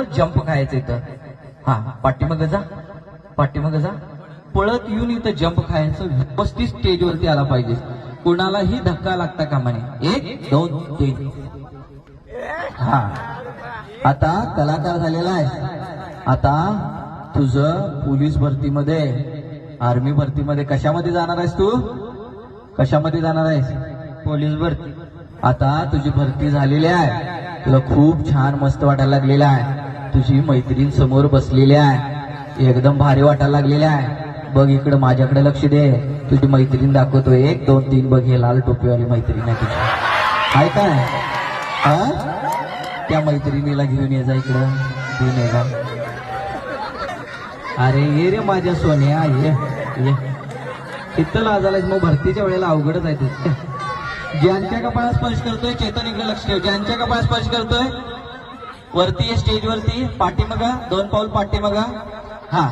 चल जंप खायचं इथं. हा पाठीमागं जा. पाठीमागं जा. पळत येऊन इथं जंप खायचं व्यवस्थित स्टेजवरती आला पाहिजे. कुणालाही धक्का लागता कामा नये. एक दोन तीन. हा. आता कलाकार झालेला आहे. आता तुझं पोलीस भरतीमध्ये आर्मी भरतीमध्ये कशामध्ये जाणार आहेस तू? कशामध्ये जाणार आहेस? पोलीस भरती. आता तुझी भरती झालेली आहे. तुला खूप छान मस्त वाटायला लागलेला आहे. तुझी मैत्रीण समोर बसलेली आहे. एकदम भारी वाटायला लागलेली आहे. बघ इकडे माझ्याकडे लक्ष दे. तुझी मैत्रीण दाखवतो एक दोन तीन बघ हे लाल टोपीवाली मैत्रीण आहे तुझी. काय? काय त्या मैत्रिणीला घेऊन ये जा इकडं. घेऊन ये जा. अरे ये रे माझ्या सोन्या. ये ये. इथं लाजालाच मग भरतीच्या वेळेला अवघडच आहे ते. ज्यांच्या कपाळात स्पर्श करतोय चेतन इकडे लक्ष ठेव. ज्यांच्या कपाळात स्पर्श करतोय वरती स्टेज वरती पाठीमागा दोन पाऊल पाठीमागा. हा.